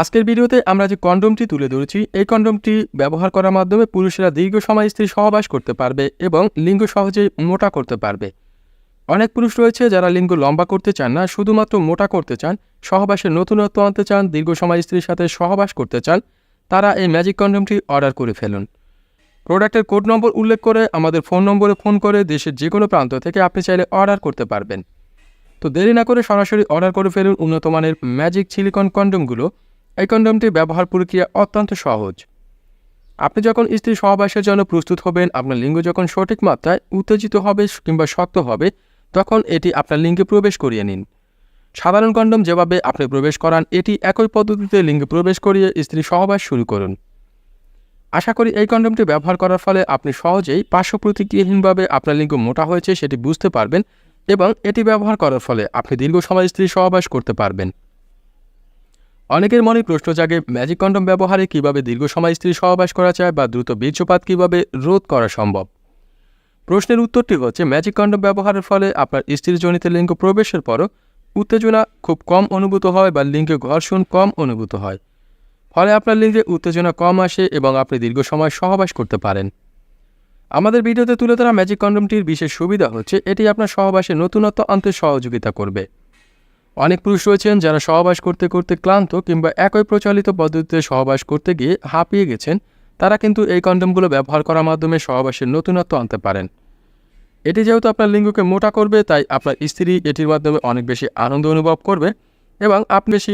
আজকের ভিডিওতে আমরা যে কন্ডোমটি তুলে ধরেছি, এই কন্ডোমটি ব্যবহার করার মাধ্যমে পুরুষেরা দীর্ঘ সময় স্ত্রী সহবাস করতে পারবে এবং লিঙ্গ সহজেই মোটা করতে পারবে। অনেক পুরুষ রয়েছে যারা লিঙ্গ লম্বা করতে চান না, শুধুমাত্র মোটা করতে চান সহবাসের নতুনত্ব আনতে চান, দীর্ঘ সময় স্ত্রীর সাথে সহবাস করতে চান, তারা এই ম্যাজিক কন্ডোমটি অর্ডার করে ফেলুন। প্রোডাক্টের কোড নম্বর উল্লেখ করে আমাদের ফোন নম্বরে ফোন করে দেশের যে কোনো প্রান্ত থেকে আপনি চাইলে অর্ডার করতে পারবেন। তো দেরি না করে সরাসরি অর্ডার করে ফেলুন উন্নত মানের ম্যাজিক সিলিকন কন্ডোমগুলো। এই কন্ডোমটি ব্যবহার প্রক্রিয়া অত্যন্ত সহজ। আপনি যখন স্ত্রী সহবাসের জন্য প্রস্তুত হবেন, আপনার লিঙ্গ যখন সঠিক মাত্রায় উত্তেজিত হবে কিংবা শক্ত হবে, তখন এটি আপনার লিঙ্গে প্রবেশ করিয়ে নিন। সাধারণ কন্ডম যেভাবে আপনি প্রবেশ করান, এটি একই পদ্ধতিতে লিঙ্গে প্রবেশ করিয়ে স্ত্রী সহবাস শুরু করুন। আশা করি এই কন্ডোমটি ব্যবহার করার ফলে আপনি সহজেই পার্শ্ব প্রতিক্রিয়াহীনভাবে আপনার লিঙ্গ মোটা হয়েছে সেটি বুঝতে পারবেন এবং এটি ব্যবহার করার ফলে আপনি দীর্ঘ সময় স্ত্রী সহবাস করতে পারবেন। অনেকের মনে প্রশ্ন জাগে ম্যাজিক কন্ডম ব্যবহারে কীভাবে দীর্ঘ সময় স্ত্রী সহবাস করা যায় বা দ্রুত বীর্যপাত কীভাবে রোধ করা সম্ভব? প্রশ্নের উত্তরটি হচ্ছে ম্যাজিক কন্ডম ব্যবহারের ফলে আপনার স্ত্রীর জনিত লিঙ্গ প্রবেশের পরও উত্তেজনা খুব কম অনুভূত হয় বা লিঙ্গে ঘর্ষণ কম অনুভূত হয়। ফলে আপনার লিঙ্গে উত্তেজনা কম আসে এবং আপনি দীর্ঘ সময় সহবাস করতে পারেন। আমাদের ভিডিওতে তুলে ধরা ম্যাজিক কন্ডমটির বিশেষ সুবিধা হচ্ছে, এটি আপনার সহবাসে নতুনত্ব আনতে সহযোগিতা করবে। অনেক পুরুষ রয়েছেন যারা সহবাস করতে করতে ক্লান্ত কিংবা একই প্রচলিত পদ্ধতিতে সহবাস করতে গিয়ে হাঁপিয়ে গেছেন, তারা কিন্তু এই কন্ডমগুলো ব্যবহার করার মাধ্যমে সহবাসের নতুনত্ব আনতে পারেন। এটি যেহেতু আপনার লিঙ্গকে মোটা করবে, তাই আপনার স্ত্রী এটির মাধ্যমে অনেক বেশি আনন্দ অনুভব করবে এবং আপনি বেশি